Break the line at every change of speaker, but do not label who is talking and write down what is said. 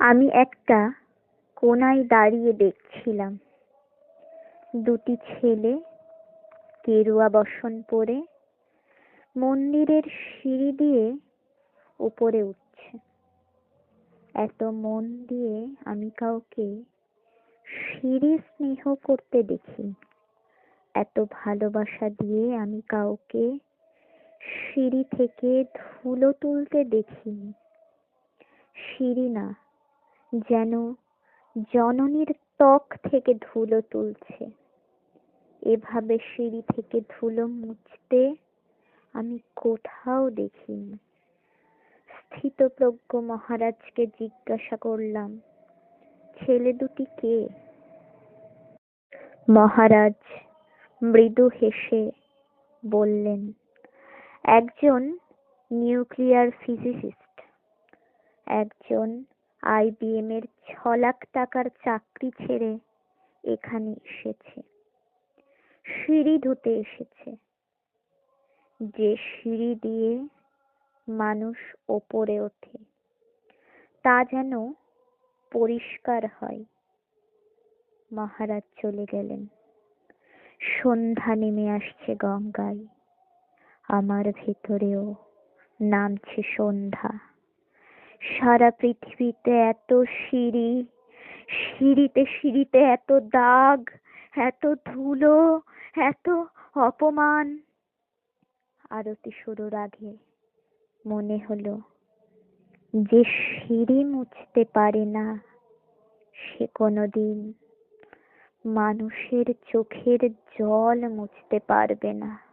আমি একটা কোনায় দাঁড়িয়ে দেখছিলাম। দুটি ছেলে গেরুয়া বসন পরে মন্দিরের সিঁড়ি দিয়ে উপরে উঠছে। এত মন দিয়ে আমি কাউকে সিঁড়ি স্নেহ করতে দেখি এত ভালোবাসা দিয়ে আমি কাউকে সিঁড়ি থেকে ধুলো তুলতে দেখিনি সিঁড়ি না যেন জননীর ত্বক থেকে ধুলো তুলছে। এভাবে সিঁড়ি থেকে ধুলো মুছতে আমি কোথাও দেখিনি। স্থিতপ্রজ্ঞ মহারাজকে জিজ্ঞাসা করলাম, ছেলে দুটি কে? মহারাজ মৃদু হেসে বললেন, একজন নিউক্লিয়ার ফিজিসিস্ট, একজন আইবিএম এর ছ লাখ টাকার চাকরি ছেড়ে এখানে এসেছে। সিঁড়ি ধুতে এসেছে। যে সিঁড়ি দিয়ে মানুষ ওপরে ওঠে, তা যেন পরিষ্কার হয়। মহারাজ চলে গেলেন। সন্ধ্যা নেমে আসছে গঙ্গায়। আমার ভেতরেও নামছে সন্ধ্যা। সারা পৃথিবীতে এত সিঁড়ি, সিঁড়িতে সিঁড়িতে এত দাগ, এত ধুলো, এত অপমান। আরতি শুরুর আগে মনে হলো যে সিঁড়ি মুছতে পারে না সে কোনোদিন। মানুষের চোখের জল মুছতে পারবে না।